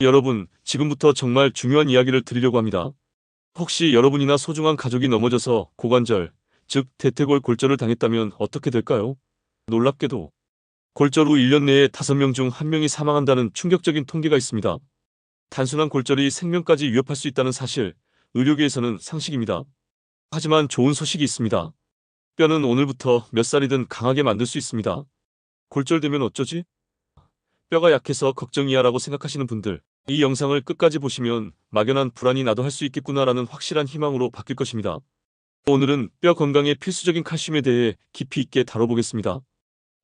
여러분, 지금부터 정말 중요한 이야기를 드리려고 합니다. 혹시 여러분이나 소중한 가족이 넘어져서 고관절, 즉 대퇴골 골절을 당했다면 어떻게 될까요? 놀랍게도 골절 후 1년 내에 5명 중 1명이 사망한다는 충격적인 통계가 있습니다. 단순한 골절이 생명까지 위협할 수 있다는 사실, 의료계에서는 상식입니다. 하지만 좋은 소식이 있습니다. 뼈는 오늘부터 몇 살이든 강하게 만들 수 있습니다. 골절되면 어쩌지? 뼈가 약해서 걱정이야라고 생각하시는 분들, 이 영상을 끝까지 보시면 막연한 불안이 나도 할 수 있겠구나라는 확실한 희망으로 바뀔 것입니다. 오늘은 뼈 건강에 필수적인 칼슘에 대해 깊이 있게 다뤄보겠습니다.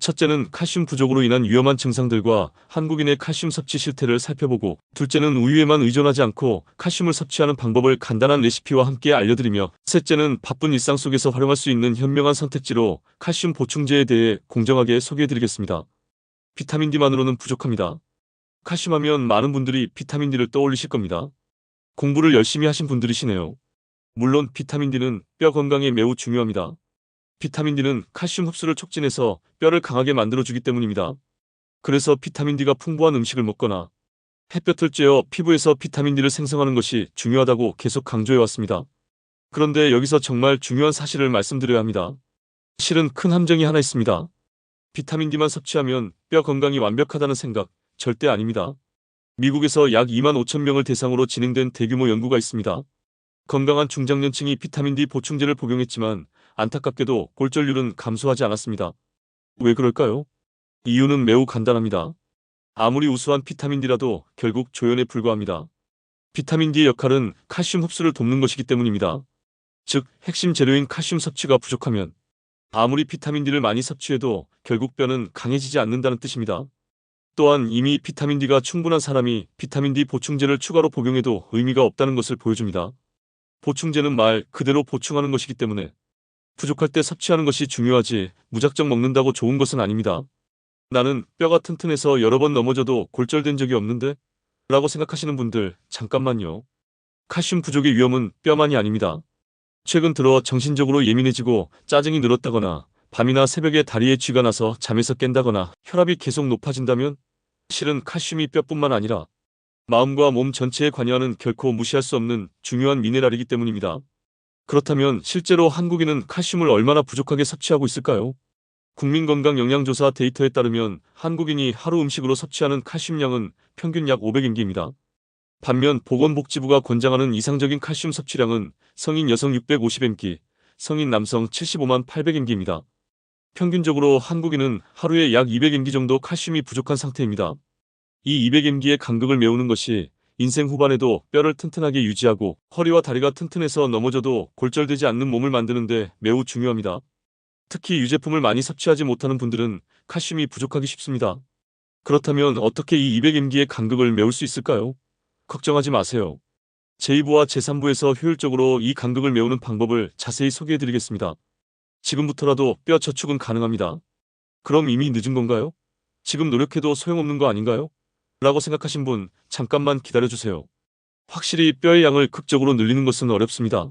첫째는 칼슘 부족으로 인한 위험한 증상들과 한국인의 칼슘 섭취 실태를 살펴보고, 둘째는 우유에만 의존하지 않고 칼슘을 섭취하는 방법을 간단한 레시피와 함께 알려드리며, 셋째는 바쁜 일상 속에서 활용할 수 있는 현명한 선택지로 칼슘 보충제에 대해 공정하게 소개해드리겠습니다. 비타민 D만으로는 부족합니다. 칼슘 하면 많은 분들이 비타민 D를 떠올리실 겁니다. 공부를 열심히 하신 분들이시네요. 물론 비타민 D는 뼈 건강에 매우 중요합니다. 비타민 D는 칼슘 흡수를 촉진해서 뼈를 강하게 만들어주기 때문입니다. 그래서 비타민 D가 풍부한 음식을 먹거나 햇볕을 쬐어 피부에서 비타민 D를 생성하는 것이 중요하다고 계속 강조해왔습니다. 그런데 여기서 정말 중요한 사실을 말씀드려야 합니다. 실은 큰 함정이 하나 있습니다. 비타민 D만 섭취하면 뼈 건강이 완벽하다는 생각 절대 아닙니다. 미국에서 약 2만 5천 명을 대상으로 진행된 대규모 연구가 있습니다. 건강한 중장년층이 비타민 D 보충제를 복용했지만 안타깝게도 골절률은 감소하지 않았습니다. 왜 그럴까요? 이유는 매우 간단합니다. 아무리 우수한 비타민 D라도 결국 조연에 불과합니다. 비타민 D의 역할은 칼슘 흡수를 돕는 것이기 때문입니다. 즉, 핵심 재료인 칼슘 섭취가 부족하면 아무리 비타민 D를 많이 섭취해도 결국 뼈는 강해지지 않는다는 뜻입니다. 또한 이미 비타민 D가 충분한 사람이 비타민 D 보충제를 추가로 복용해도 의미가 없다는 것을 보여줍니다. 보충제는 말 그대로 보충하는 것이기 때문에 부족할 때 섭취하는 것이 중요하지 무작정 먹는다고 좋은 것은 아닙니다. 나는 뼈가 튼튼해서 여러 번 넘어져도 골절된 적이 없는데? 라고 생각하시는 분들 잠깐만요. 칼슘 부족의 위험은 뼈만이 아닙니다. 최근 들어 정신적으로 예민해지고 짜증이 늘었다거나 밤이나 새벽에 다리에 쥐가 나서 잠에서 깬다거나 혈압이 계속 높아진다면 실은 칼슘이 뼈뿐만 아니라 마음과 몸 전체에 관여하는 결코 무시할 수 없는 중요한 미네랄이기 때문입니다. 그렇다면 실제로 한국인은 칼슘을 얼마나 부족하게 섭취하고 있을까요? 국민건강영양조사 데이터에 따르면 한국인이 하루 음식으로 섭취하는 칼슘량은 평균 약 500mg입니다. 반면 보건복지부가 권장하는 이상적인 칼슘 섭취량은 성인 여성 650mg, 성인 남성 75만 800mg입니다. 평균적으로 한국인은 하루에 약 200mg 정도 칼슘이 부족한 상태입니다. 이 200mg의 간극을 메우는 것이 인생 후반에도 뼈를 튼튼하게 유지하고 허리와 다리가 튼튼해서 넘어져도 골절되지 않는 몸을 만드는데 매우 중요합니다. 특히 유제품을 많이 섭취하지 못하는 분들은 칼슘이 부족하기 쉽습니다. 그렇다면 어떻게 이 200mg의 간극을 메울 수 있을까요? 걱정하지 마세요. 제2부와 제3부에서 효율적으로 이 간극을 메우는 방법을 자세히 소개해드리겠습니다. 지금부터라도 뼈 저축은 가능합니다. 그럼 이미 늦은 건가요? 지금 노력해도 소용없는 거 아닌가요? 라고 생각하신 분 잠깐만 기다려주세요. 확실히 뼈의 양을 극적으로 늘리는 것은 어렵습니다.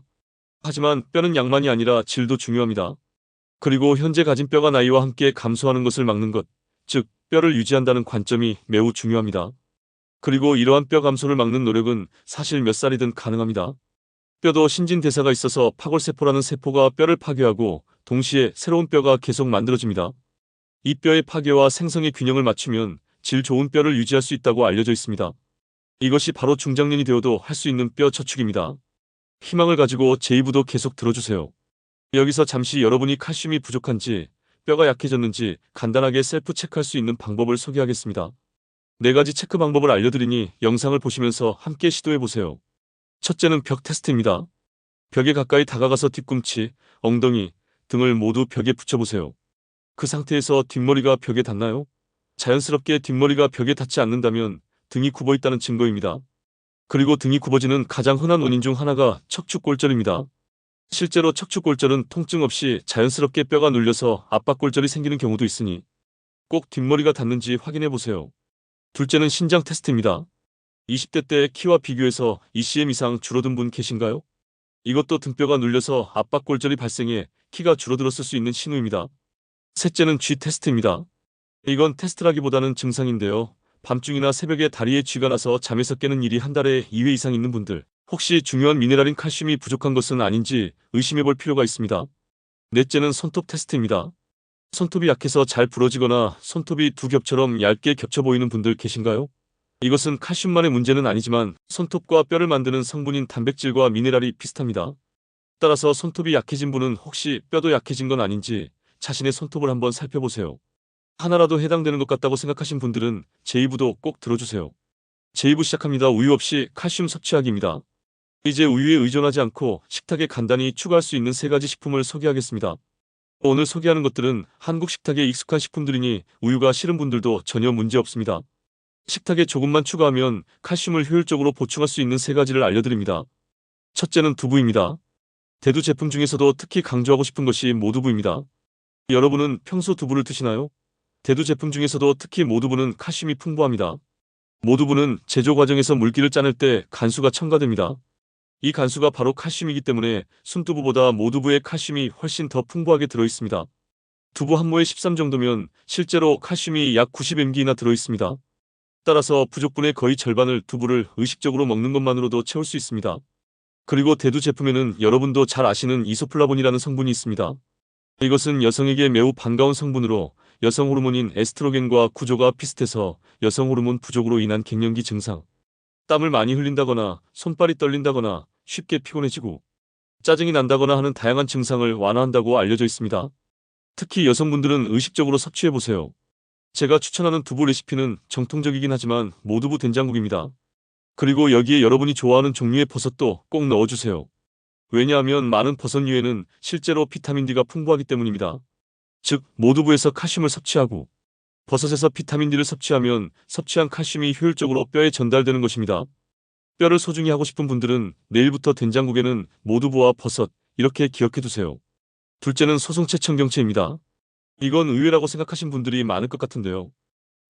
하지만 뼈는 양만이 아니라 질도 중요합니다. 그리고 현재 가진 뼈가 나이와 함께 감소하는 것을 막는 것, 즉 뼈를 유지한다는 관점이 매우 중요합니다. 그리고 이러한 뼈 감소를 막는 노력은 사실 몇 살이든 가능합니다. 뼈도 신진대사가 있어서 파골세포라는 세포가 뼈를 파괴하고 동시에 새로운 뼈가 계속 만들어집니다. 이 뼈의 파괴와 생성의 균형을 맞추면 질 좋은 뼈를 유지할 수 있다고 알려져 있습니다. 이것이 바로 중장년이 되어도 할 수 있는 뼈 저축입니다. 희망을 가지고 제2부도 계속 들어주세요. 여기서 잠시 여러분이 칼슘이 부족한지 뼈가 약해졌는지 간단하게 셀프 체크할 수 있는 방법을 소개하겠습니다. 네 가지 체크 방법을 알려드리니 영상을 보시면서 함께 시도해보세요. 첫째는 벽 테스트입니다. 벽에 가까이 다가가서 뒤꿈치, 엉덩이 등을 모두 벽에 붙여보세요. 그 상태에서 뒷머리가 벽에 닿나요? 자연스럽게 뒷머리가 벽에 닿지 않는다면 등이 굽어 있다는 증거입니다. 그리고 등이 굽어지는 가장 흔한 원인 중 하나가 척추골절입니다. 실제로 척추골절은 통증 없이 자연스럽게 뼈가 눌려서 압박골절이 생기는 경우도 있으니 꼭 뒷머리가 닿는지 확인해 보세요. 둘째는 신장 테스트입니다. 20대 때 키와 비교해서 2cm 이상 줄어든 분 계신가요? 이것도 등뼈가 눌려서 압박골절이 발생해 키가 줄어들었을 수 있는 신호입니다. 셋째는 G 테스트입니다. 이건 테스트라기보다는 증상인데요. 밤중이나 새벽에 다리에 쥐가 나서 잠에서 깨는 일이 한 달에 2회 이상 있는 분들, 혹시 중요한 미네랄인 칼슘이 부족한 것은 아닌지 의심해 볼 필요가 있습니다. 넷째는 손톱 테스트입니다. 손톱이 약해서 잘 부러지거나 손톱이 두 겹처럼 얇게 겹쳐 보이는 분들 계신가요? 이것은 칼슘만의 문제는 아니지만 손톱과 뼈를 만드는 성분인 단백질과 미네랄이 비슷합니다. 따라서 손톱이 약해진 분은 혹시 뼈도 약해진 건 아닌지 자신의 손톱을 한번 살펴보세요. 하나라도 해당되는 것 같다고 생각하신 분들은 제2부도 꼭 들어주세요. 제2부 시작합니다. 우유 없이 칼슘 섭취하기입니다. 이제 우유에 의존하지 않고 식탁에 간단히 추가할 수 있는 세 가지 식품을 소개하겠습니다. 오늘 소개하는 것들은 한국 식탁에 익숙한 식품들이니 우유가 싫은 분들도 전혀 문제 없습니다. 식탁에 조금만 추가하면 칼슘을 효율적으로 보충할 수 있는 세 가지를 알려드립니다. 첫째는 두부입니다. 대두 제품 중에서도 특히 강조하고 싶은 것이 모두부입니다. 여러분은 평소 두부를 드시나요? 대두 제품 중에서도 특히 모두부는 칼슘이 풍부합니다. 모두부는 제조 과정에서 물기를 짜낼 때 간수가 첨가됩니다. 이 간수가 바로 칼슘이기 때문에 순두부보다 모두부의 칼슘이 훨씬 더 풍부하게 들어있습니다. 두부 한 모에 13 정도면 실제로 칼슘이 약 90mg나 들어있습니다. 따라서 부족분의 거의 절반을 두부를 의식적으로 먹는 것만으로도 채울 수 있습니다. 그리고 대두 제품에는 여러분도 잘 아시는 이소플라본이라는 성분이 있습니다. 이것은 여성에게 매우 반가운 성분으로 여성 호르몬인 에스트로겐과 구조가 비슷해서 여성 호르몬 부족으로 인한 갱년기 증상, 땀을 많이 흘린다거나 손발이 떨린다거나 쉽게 피곤해지고 짜증이 난다거나 하는 다양한 증상을 완화한다고 알려져 있습니다. 특히 여성분들은 의식적으로 섭취해보세요. 제가 추천하는 두부 레시피는 정통적이긴 하지만 모두부 된장국입니다. 그리고 여기에 여러분이 좋아하는 종류의 버섯도 꼭 넣어주세요. 왜냐하면 많은 버섯류에는 실제로 비타민 D가 풍부하기 때문입니다. 즉, 모두부에서 칼슘을 섭취하고 버섯에서 비타민 D를 섭취하면 섭취한 칼슘이 효율적으로 뼈에 전달되는 것입니다. 뼈를 소중히 하고 싶은 분들은 내일부터 된장국에는 모두부와 버섯 이렇게 기억해 두세요. 둘째는 소송채 청경채입니다. 이건 의외라고 생각하신 분들이 많을 것 같은데요.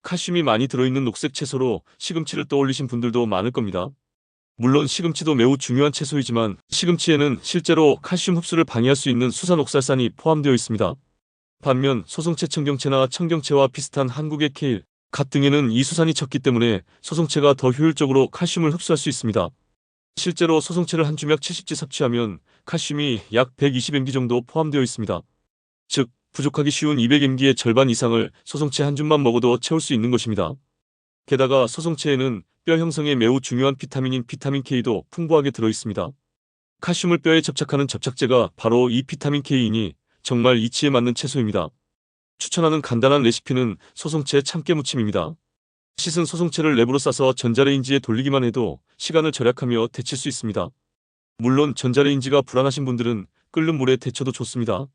칼슘이 많이 들어있는 녹색 채소로 시금치를 떠올리신 분들도 많을 겁니다. 물론 시금치도 매우 중요한 채소이지만 시금치에는 실제로 칼슘 흡수를 방해할 수 있는 수산옥살산이 포함되어 있습니다. 반면 소송채 청경채나 청경채와 비슷한 한국의 케일, 갓 등에는 이 수산이 적기 때문에 소송채가 더 효율적으로 칼슘을 흡수할 수 있습니다. 실제로 소송채를 한 주먹 70지 섭취하면 칼슘이 약 120mg 정도 포함되어 있습니다. 즉, 부족하기 쉬운 200mg의 절반 이상을 소송채 한 줌만 먹어도 채울 수 있는 것입니다. 게다가 소송채에는 뼈 형성에 매우 중요한 비타민인 비타민 K도 풍부하게 들어있습니다. 칼슘을 뼈에 접착하는 접착제가 바로 이 비타민 K이니 정말 이치에 맞는 채소입니다. 추천하는 간단한 레시피는 소송채 참깨 무침입니다. 씻은 소송채를 랩으로 싸서 전자레인지에 돌리기만 해도 시간을 절약하며 데칠 수 있습니다. 물론 전자레인지가 불안하신 분들은 끓는 물에 데쳐도 좋습니다.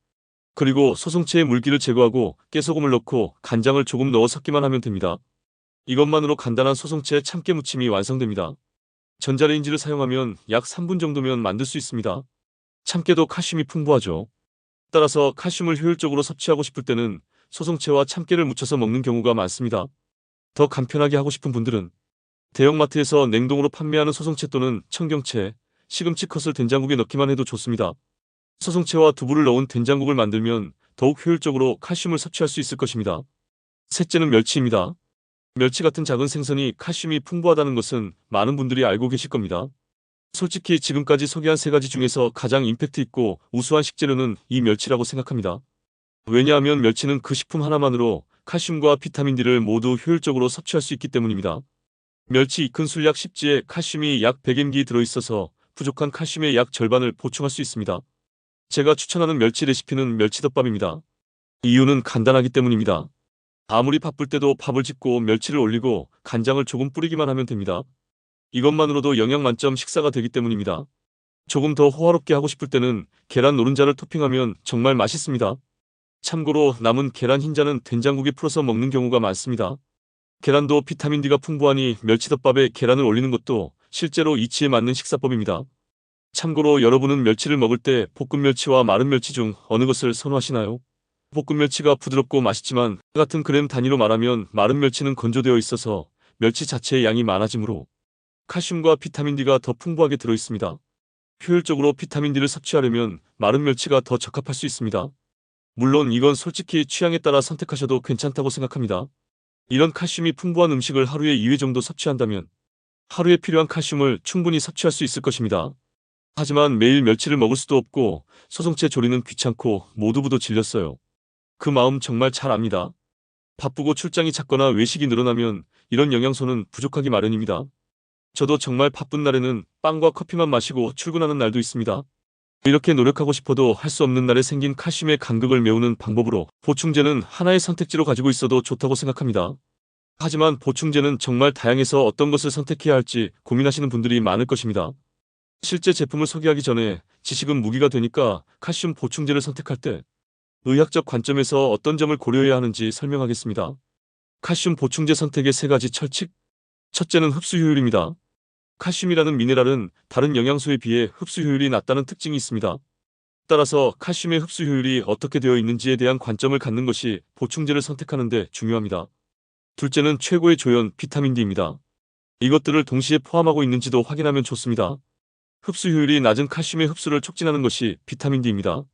그리고 소송채의 물기를 제거하고 깨소금을 넣고 간장을 조금 넣어 섞기만 하면 됩니다. 이것만으로 간단한 소송채 참깨 무침이 완성됩니다. 전자레인지를 사용하면 약 3분 정도면 만들 수 있습니다. 참깨도 칼슘이 풍부하죠. 따라서 칼슘을 효율적으로 섭취하고 싶을 때는 소송채와 참깨를 묻혀서 먹는 경우가 많습니다. 더 간편하게 하고 싶은 분들은 대형마트에서 냉동으로 판매하는 소송채 또는 청경채, 시금치 컷을 된장국에 넣기만 해도 좋습니다. 소송채와 두부를 넣은 된장국을 만들면 더욱 효율적으로 칼슘을 섭취할 수 있을 것입니다. 셋째는 멸치입니다. 멸치 같은 작은 생선이 칼슘이 풍부하다는 것은 많은 분들이 알고 계실 겁니다. 솔직히 지금까지 소개한 세 가지 중에서 가장 임팩트 있고 우수한 식재료는 이 멸치라고 생각합니다. 왜냐하면 멸치는 그 식품 하나만으로 칼슘과 비타민 D를 모두 효율적으로 섭취할 수 있기 때문입니다. 멸치 2큰술 약 10지에 칼슘이 약 100mg 들어있어서 부족한 칼슘의 약 절반을 보충할 수 있습니다. 제가 추천하는 멸치 레시피는 멸치덮밥입니다. 이유는 간단하기 때문입니다. 아무리 바쁠 때도 밥을 짓고 멸치를 올리고 간장을 조금 뿌리기만 하면 됩니다. 이것만으로도 영양 만점 식사가 되기 때문입니다. 조금 더 호화롭게 하고 싶을 때는 계란 노른자를 토핑하면 정말 맛있습니다. 참고로 남은 계란 흰자는 된장국에 풀어서 먹는 경우가 많습니다. 계란도 비타민 D가 풍부하니 멸치덮밥에 계란을 올리는 것도 실제로 이치에 맞는 식사법입니다. 참고로 여러분은 멸치를 먹을 때 볶음 멸치와 마른 멸치 중 어느 것을 선호하시나요? 볶음 멸치가 부드럽고 맛있지만 같은 그램 단위로 말하면 마른 멸치는 건조되어 있어서 멸치 자체의 양이 많아지므로 칼슘과 비타민 D가 더 풍부하게 들어있습니다. 효율적으로 비타민 D를 섭취하려면 마른 멸치가 더 적합할 수 있습니다. 물론 이건 솔직히 취향에 따라 선택하셔도 괜찮다고 생각합니다. 이런 칼슘이 풍부한 음식을 하루에 2회 정도 섭취한다면 하루에 필요한 칼슘을 충분히 섭취할 수 있을 것입니다. 하지만 매일 멸치를 먹을 수도 없고 소송채 조리는 귀찮고 모두부도 질렸어요. 그 마음 정말 잘 압니다. 바쁘고 출장이 잦거나 외식이 늘어나면 이런 영양소는 부족하기 마련입니다. 저도 정말 바쁜 날에는 빵과 커피만 마시고 출근하는 날도 있습니다. 이렇게 노력하고 싶어도 할 수 없는 날에 생긴 칼슘의 간극을 메우는 방법으로 보충제는 하나의 선택지로 가지고 있어도 좋다고 생각합니다. 하지만 보충제는 정말 다양해서 어떤 것을 선택해야 할지 고민하시는 분들이 많을 것입니다. 실제 제품을 소개하기 전에 지식은 무기가 되니까 칼슘 보충제를 선택할 때 의학적 관점에서 어떤 점을 고려해야 하는지 설명하겠습니다. 칼슘 보충제 선택의 세 가지 철칙. 첫째는 흡수 효율입니다. 칼슘이라는 미네랄은 다른 영양소에 비해 흡수 효율이 낮다는 특징이 있습니다. 따라서 칼슘의 흡수 효율이 어떻게 되어 있는지에 대한 관점을 갖는 것이 보충제를 선택하는 데 중요합니다. 둘째는 최고의 조연 비타민 D입니다. 이것들을 동시에 포함하고 있는지도 확인하면 좋습니다. 흡수 효율이 낮은 칼슘의 흡수를 촉진하는 것이 비타민 D입니다.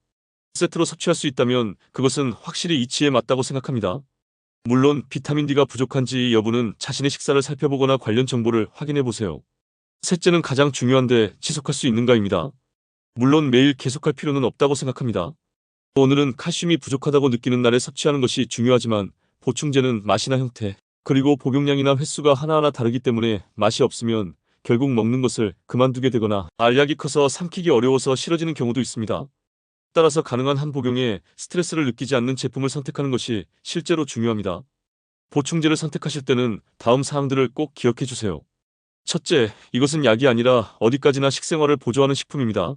세트로 섭취할 수 있다면 그것은 확실히 이치에 맞다고 생각합니다. 물론 비타민 D가 부족한지 여부는 자신의 식사를 살펴보거나 관련 정보를 확인해 보세요. 셋째는 가장 중요한데 지속할 수 있는가입니다. 물론 매일 계속할 필요는 없다고 생각합니다. 오늘은 칼슘이 부족하다고 느끼는 날에 섭취하는 것이 중요하지만 보충제는 맛이나 형태, 그리고 복용량이나 횟수가 하나하나 다르기 때문에 맛이 없으면 결국 먹는 것을 그만두게 되거나 알약이 커서 삼키기 어려워서 싫어지는 경우도 있습니다. 따라서 가능한 한 복용에 스트레스를 느끼지 않는 제품을 선택하는 것이 실제로 중요합니다. 보충제를 선택하실 때는 다음 사항들을 꼭 기억해 주세요. 첫째, 이것은 약이 아니라 어디까지나 식생활을 보조하는 식품입니다.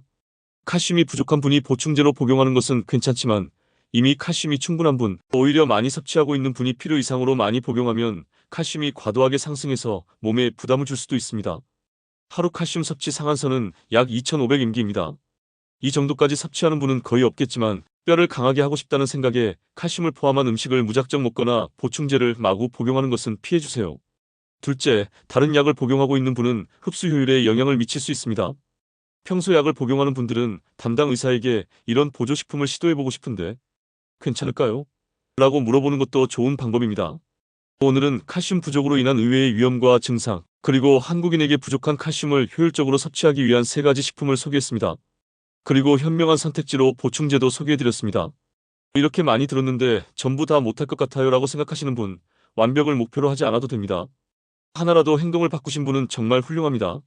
칼슘이 부족한 분이 보충제로 복용하는 것은 괜찮지만 이미 칼슘이 충분한 분, 오히려 많이 섭취하고 있는 분이 필요 이상으로 많이 복용하면 칼슘이 과도하게 상승해서 몸에 부담을 줄 수도 있습니다. 하루 칼슘 섭취 상한선은 약 2500mg입니다. 이 정도까지 섭취하는 분은 거의 없겠지만 뼈를 강하게 하고 싶다는 생각에 칼슘을 포함한 음식을 무작정 먹거나 보충제를 마구 복용하는 것은 피해주세요. 둘째, 다른 약을 복용하고 있는 분은 흡수 효율에 영향을 미칠 수 있습니다. 평소 약을 복용하는 분들은 담당 의사에게 이런 보조식품을 시도해보고 싶은데 괜찮을까요? 라고 물어보는 것도 좋은 방법입니다. 오늘은 칼슘 부족으로 인한 의외의 위험과 증상, 그리고 한국인에게 부족한 칼슘을 효율적으로 섭취하기 위한 세 가지 식품을 소개했습니다. 그리고 현명한 선택지로 보충제도 소개해드렸습니다. 이렇게 많이 들었는데 전부 다 못할 것 같아요 라고 생각하시는 분, 완벽을 목표로 하지 않아도 됩니다. 하나라도 행동을 바꾸신 분은 정말 훌륭합니다.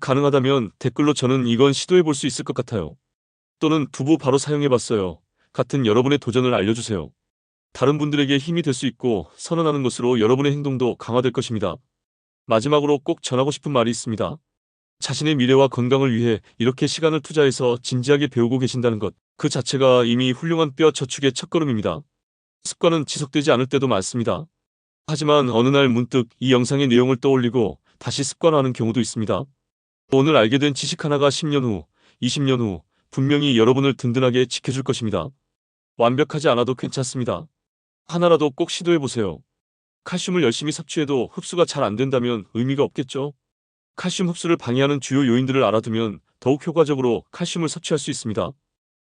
가능하다면 댓글로 저는 이건 시도해 볼 수 있을 것 같아요. 또는 두부 바로 사용해 봤어요. 같은 여러분의 도전을 알려주세요. 다른 분들에게 힘이 될 수 있고 선언하는 것으로 여러분의 행동도 강화될 것입니다. 마지막으로 꼭 전하고 싶은 말이 있습니다. 자신의 미래와 건강을 위해 이렇게 시간을 투자해서 진지하게 배우고 계신다는 것, 그 자체가 이미 훌륭한 뼈 저축의 첫걸음입니다. 습관은 지속되지 않을 때도 많습니다. 하지만 어느 날 문득 이 영상의 내용을 떠올리고 다시 습관화하는 경우도 있습니다. 오늘 알게 된 지식 하나가 10년 후, 20년 후 분명히 여러분을 든든하게 지켜줄 것입니다. 완벽하지 않아도 괜찮습니다. 하나라도 꼭 시도해보세요. 칼슘을 열심히 섭취해도 흡수가 잘 안 된다면 의미가 없겠죠? 칼슘 흡수를 방해하는 주요 요인들을 알아두면 더욱 효과적으로 칼슘을 섭취할 수 있습니다.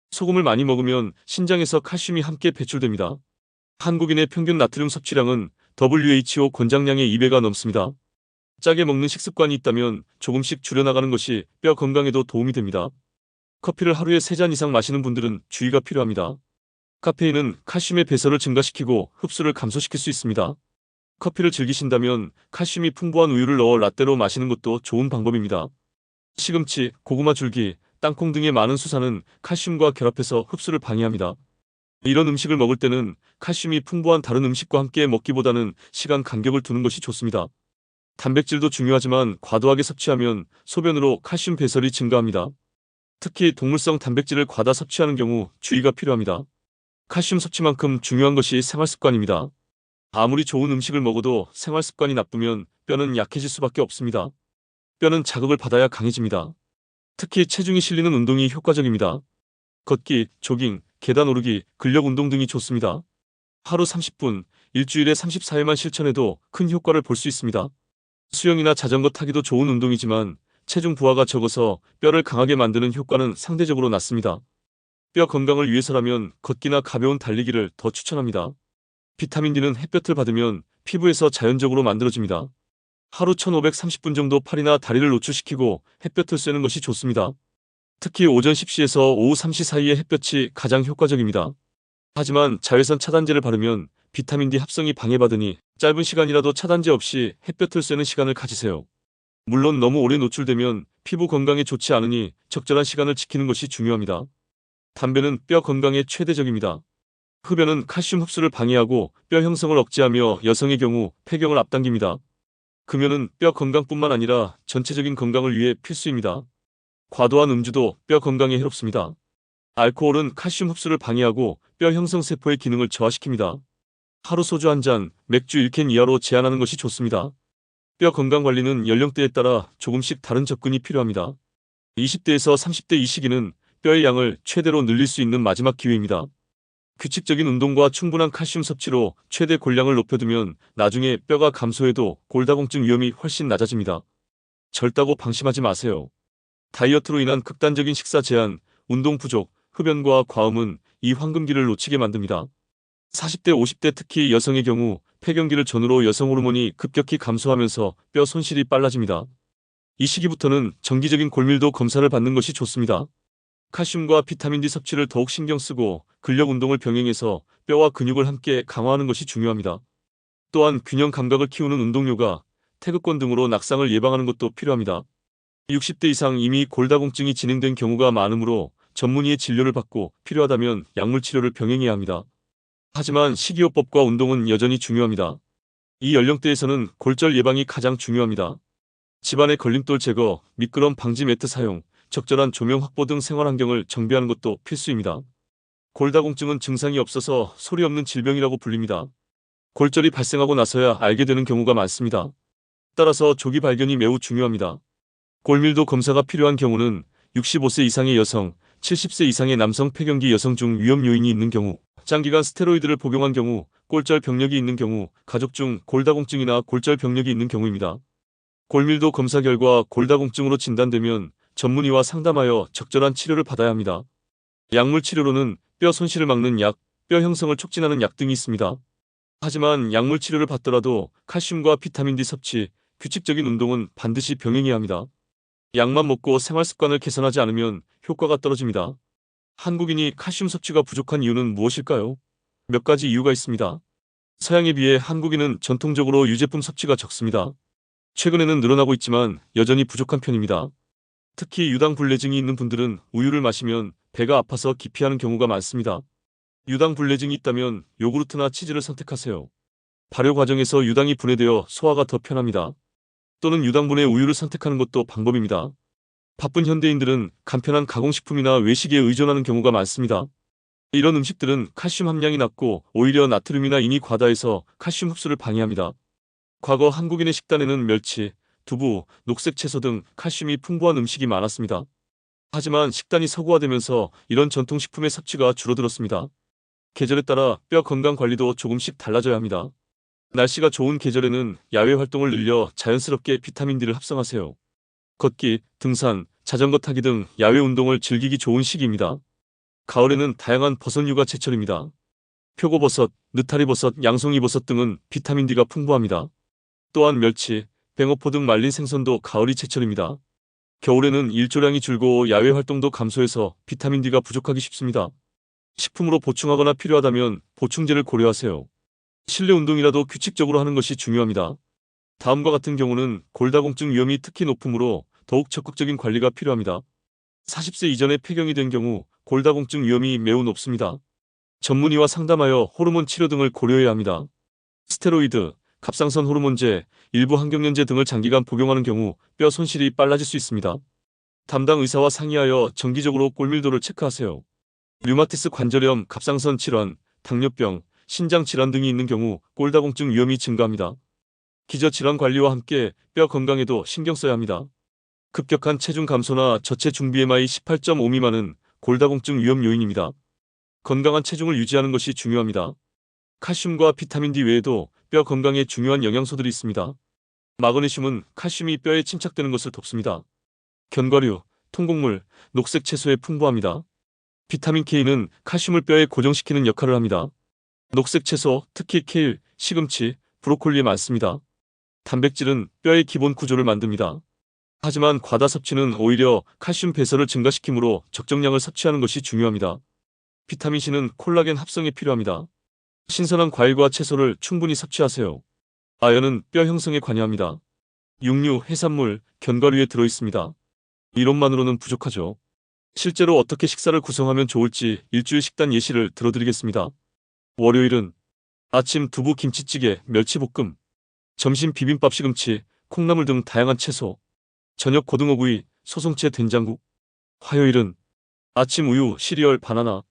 소금을 많이 먹으면 신장에서 칼슘이 함께 배출됩니다. 한국인의 평균 나트륨 섭취량은 WHO 권장량의 2배가 넘습니다. 짜게 먹는 식습관이 있다면 조금씩 줄여나가는 것이 뼈 건강에도 도움이 됩니다. 커피를 하루에 3잔 이상 마시는 분들은 주의가 필요합니다. 카페인은 칼슘의 배설을 증가시키고 흡수를 감소시킬 수 있습니다. 커피를 즐기신다면 칼슘이 풍부한 우유를 넣어 라떼로 마시는 것도 좋은 방법입니다. 시금치, 고구마 줄기, 땅콩 등의 많은 수산은 칼슘과 결합해서 흡수를 방해합니다. 이런 음식을 먹을 때는 칼슘이 풍부한 다른 음식과 함께 먹기보다는 시간 간격을 두는 것이 좋습니다. 단백질도 중요하지만 과도하게 섭취하면 소변으로 칼슘 배설이 증가합니다. 특히 동물성 단백질을 과다 섭취하는 경우 주의가 필요합니다. 칼슘 섭취만큼 중요한 것이 생활습관입니다. 아무리 좋은 음식을 먹어도 생활 습관이 나쁘면 뼈는 약해질 수밖에 없습니다. 뼈는 자극을 받아야 강해집니다. 특히 체중이 실리는 운동이 효과적입니다. 걷기, 조깅, 계단 오르기, 근력 운동 등이 좋습니다. 하루 30분, 일주일에 34회만 실천해도 큰 효과를 볼 수 있습니다. 수영이나 자전거 타기도 좋은 운동이지만 체중 부하가 적어서 뼈를 강하게 만드는 효과는 상대적으로 낮습니다. 뼈 건강을 위해서라면 걷기나 가벼운 달리기를 더 추천합니다. 비타민 D는 햇볕을 받으면 피부에서 자연적으로 만들어집니다. 하루 1530분 정도 팔이나 다리를 노출시키고 햇볕을 쐬는 것이 좋습니다. 특히 오전 10시에서 오후 3시 사이의 햇볕이 가장 효과적입니다. 하지만 자외선 차단제를 바르면 비타민 D 합성이 방해받으니 짧은 시간이라도 차단제 없이 햇볕을 쐬는 시간을 가지세요. 물론 너무 오래 노출되면 피부 건강에 좋지 않으니 적절한 시간을 지키는 것이 중요합니다. 담배는 뼈 건강에 최대적입니다. 흡연은 칼슘 흡수를 방해하고 뼈 형성을 억제하며 여성의 경우 폐경을 앞당깁니다. 금연은 뼈 건강뿐만 아니라 전체적인 건강을 위해 필수입니다. 과도한 음주도 뼈 건강에 해롭습니다. 알코올은 칼슘 흡수를 방해하고 뼈 형성 세포의 기능을 저하시킵니다. 하루 소주 한 잔, 맥주 1캔 이하로 제한하는 것이 좋습니다. 뼈 건강 관리는 연령대에 따라 조금씩 다른 접근이 필요합니다. 20대에서 30대 이 시기는 뼈의 양을 최대로 늘릴 수 있는 마지막 기회입니다. 규칙적인 운동과 충분한 칼슘 섭취로 최대 골량을 높여두면 나중에 뼈가 감소해도 골다공증 위험이 훨씬 낮아집니다. 절다고 방심하지 마세요. 다이어트로 인한 극단적인 식사 제한, 운동 부족, 흡연과 과음은 이 황금기를 놓치게 만듭니다. 40대, 50대 특히 여성의 경우 폐경기를 전후로 여성 호르몬이 급격히 감소하면서 뼈 손실이 빨라집니다. 이 시기부터는 정기적인 골밀도 검사를 받는 것이 좋습니다. 칼슘과 비타민 D 섭취를 더욱 신경 쓰고 근력 운동을 병행해서 뼈와 근육을 함께 강화하는 것이 중요합니다. 또한 균형 감각을 키우는 운동요가, 태극권 등으로 낙상을 예방하는 것도 필요합니다. 60대 이상 이미 골다공증이 진행된 경우가 많으므로 전문의의 진료를 받고 필요하다면 약물 치료를 병행해야 합니다. 하지만 식이요법과 운동은 여전히 중요합니다. 이 연령대에서는 골절 예방이 가장 중요합니다. 집안의 걸림돌 제거, 미끄럼 방지 매트 사용, 적절한 조명 확보 등 생활 환경을 정비하는 것도 필수입니다. 골다공증은 증상이 없어서 소리 없는 질병이라고 불립니다. 골절이 발생하고 나서야 알게 되는 경우가 많습니다. 따라서 조기 발견이 매우 중요합니다. 골밀도 검사가 필요한 경우는 65세 이상의 여성, 70세 이상의 남성 폐경기 여성 중 위험 요인이 있는 경우, 장기간 스테로이드를 복용한 경우, 골절 병력이 있는 경우, 가족 중 골다공증이나 골절 병력이 있는 경우입니다. 골밀도 검사 결과 골다공증으로 진단되면 전문의와 상담하여 적절한 치료를 받아야 합니다. 약물 치료로는 뼈 손실을 막는 약, 뼈 형성을 촉진하는 약 등이 있습니다. 하지만 약물 치료를 받더라도 칼슘과 비타민 D 섭취, 규칙적인 운동은 반드시 병행해야 합니다. 약만 먹고 생활 습관을 개선하지 않으면 효과가 떨어집니다. 한국인이 칼슘 섭취가 부족한 이유는 무엇일까요? 몇 가지 이유가 있습니다. 서양에 비해 한국인은 전통적으로 유제품 섭취가 적습니다. 최근에는 늘어나고 있지만 여전히 부족한 편입니다. 특히 유당불내증이 있는 분들은 우유를 마시면 배가 아파서 기피하는 경우가 많습니다. 유당불내증이 있다면 요구르트나 치즈를 선택하세요. 발효 과정에서 유당이 분해되어 소화가 더 편합니다. 또는 유당분해 우유를 선택하는 것도 방법입니다. 바쁜 현대인들은 간편한 가공식품이나 외식에 의존하는 경우가 많습니다. 이런 음식들은 칼슘 함량이 낮고 오히려 나트륨이나 인이 과다해서 칼슘 흡수를 방해합니다. 과거 한국인의 식단에는 멸치, 두부, 녹색 채소 등 칼슘이 풍부한 음식이 많았습니다. 하지만 식단이 서구화되면서 이런 전통식품의 섭취가 줄어들었습니다. 계절에 따라 뼈 건강 관리도 조금씩 달라져야 합니다. 날씨가 좋은 계절에는 야외 활동을 늘려 자연스럽게 비타민D를 합성하세요. 걷기, 등산, 자전거 타기 등 야외 운동을 즐기기 좋은 시기입니다. 가을에는 다양한 버섯 육아 제철입니다. 표고버섯, 느타리버섯, 양송이버섯 등은 비타민D가 풍부합니다. 또한 멸치, 뱅어포 등 말린 생선도 가을이 제철입니다. 겨울에는 일조량이 줄고 야외 활동도 감소해서 비타민D가 부족하기 쉽습니다. 식품으로 보충하거나 필요하다면 보충제를 고려하세요. 실내 운동이라도 규칙적으로 하는 것이 중요합니다. 다음과 같은 경우는 골다공증 위험이 특히 높으므로 더욱 적극적인 관리가 필요합니다. 40세 이전에 폐경이 된 경우 골다공증 위험이 매우 높습니다. 전문의와 상담하여 호르몬 치료 등을 고려해야 합니다. 스테로이드, 갑상선 호르몬제, 일부 항경련제 등을 장기간 복용하는 경우 뼈 손실이 빨라질 수 있습니다. 담당 의사와 상의하여 정기적으로 골밀도를 체크하세요. 류마티스 관절염, 갑상선 질환, 당뇨병, 신장 질환 등이 있는 경우 골다공증 위험이 증가합니다. 기저 질환 관리와 함께 뼈 건강에도 신경 써야 합니다. 급격한 체중 감소나 저체 중 BMI 18.5 미만은 골다공증 위험 요인입니다. 건강한 체중을 유지하는 것이 중요합니다. 칼슘과 비타민 D 외에도 뼈 건강에 중요한 영양소들이 있습니다. 마그네슘은 칼슘이 뼈에 침착되는 것을 돕습니다. 견과류, 통곡물, 녹색 채소에 풍부합니다. 비타민 K는 칼슘을 뼈에 고정시키는 역할을 합니다. 녹색 채소, 특히 케일, 시금치, 브로콜리에 많습니다. 단백질은 뼈의 기본 구조를 만듭니다. 하지만 과다 섭취는 오히려 칼슘 배설을 증가시키므로 적정량을 섭취하는 것이 중요합니다. 비타민C는 콜라겐 합성에 필요합니다. 신선한 과일과 채소를 충분히 섭취하세요. 아연은 뼈 형성에 관여합니다. 육류, 해산물, 견과류에 들어있습니다. 이론만으로는 부족하죠. 실제로 어떻게 식사를 구성하면 좋을지 일주일 식단 예시를 들어드리겠습니다. 월요일은 아침 두부 김치찌개, 멸치볶음, 점심 비빔밥 시금치, 콩나물 등 다양한 채소, 저녁 고등어구이, 소송채 된장국. 화요일은 아침 우유, 시리얼, 바나나,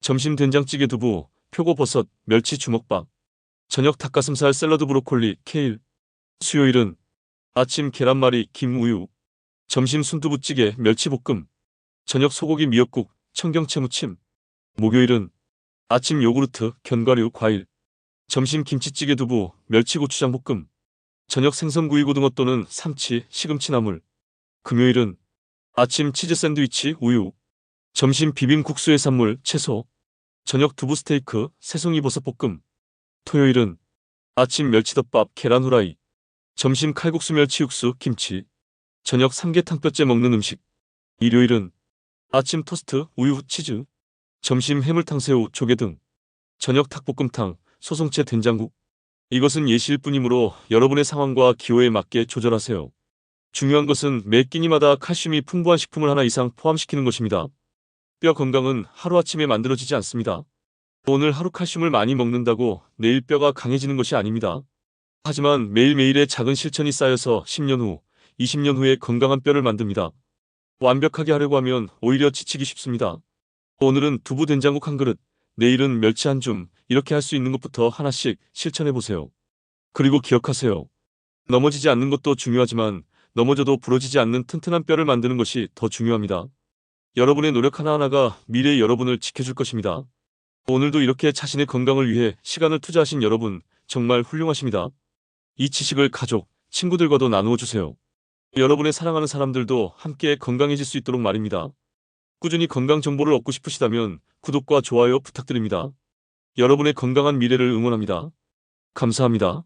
점심 된장찌개 두부, 표고버섯, 멸치 주먹밥, 저녁 닭가슴살, 샐러드 브로콜리, 케일. 수요일은 아침 계란말이, 김 우유, 점심 순두부찌개, 멸치볶음, 저녁 소고기 미역국, 청경채 무침. 목요일은 아침 요구르트, 견과류, 과일, 점심 김치찌개 두부, 멸치고추장 볶음, 저녁 생선구이 고등어 또는 삼치, 시금치 나물. 금요일은 아침 치즈 샌드위치, 우유, 점심 비빔국수 해산물, 채소, 저녁 두부 스테이크, 새송이 버섯 볶음. 토요일은 아침 멸치덮밥, 계란 후라이, 점심 칼국수 멸치 육수, 김치, 저녁 삼계탕 뼈째 먹는 음식. 일요일은 아침 토스트, 우유, 치즈, 점심 해물탕 새우, 조개 등, 저녁 닭볶음탕, 소송채 된장국. 이것은 예시일 뿐이므로 여러분의 상황과 기호에 맞게 조절하세요. 중요한 것은 매 끼니마다 칼슘이 풍부한 식품을 하나 이상 포함시키는 것입니다. 뼈 건강은 하루아침에 만들어지지 않습니다. 오늘 하루 칼슘을 많이 먹는다고 내일 뼈가 강해지는 것이 아닙니다. 하지만 매일매일의 작은 실천이 쌓여서 10년 후, 20년 후에 건강한 뼈를 만듭니다. 완벽하게 하려고 하면 오히려 지치기 쉽습니다. 오늘은 두부 된장국 한 그릇, 내일은 멸치 한 줌, 이렇게 할 수 있는 것부터 하나씩 실천해 보세요. 그리고 기억하세요. 넘어지지 않는 것도 중요하지만 넘어져도 부러지지 않는 튼튼한 뼈를 만드는 것이 더 중요합니다. 여러분의 노력 하나하나가 미래의 여러분을 지켜줄 것입니다. 오늘도 이렇게 자신의 건강을 위해 시간을 투자하신 여러분 정말 훌륭하십니다. 이 지식을 가족, 친구들과도 나누어 주세요. 여러분의 사랑하는 사람들도 함께 건강해질 수 있도록 말입니다. 꾸준히 건강 정보를 얻고 싶으시다면 구독과 좋아요 부탁드립니다. 여러분의 건강한 미래를 응원합니다. 감사합니다.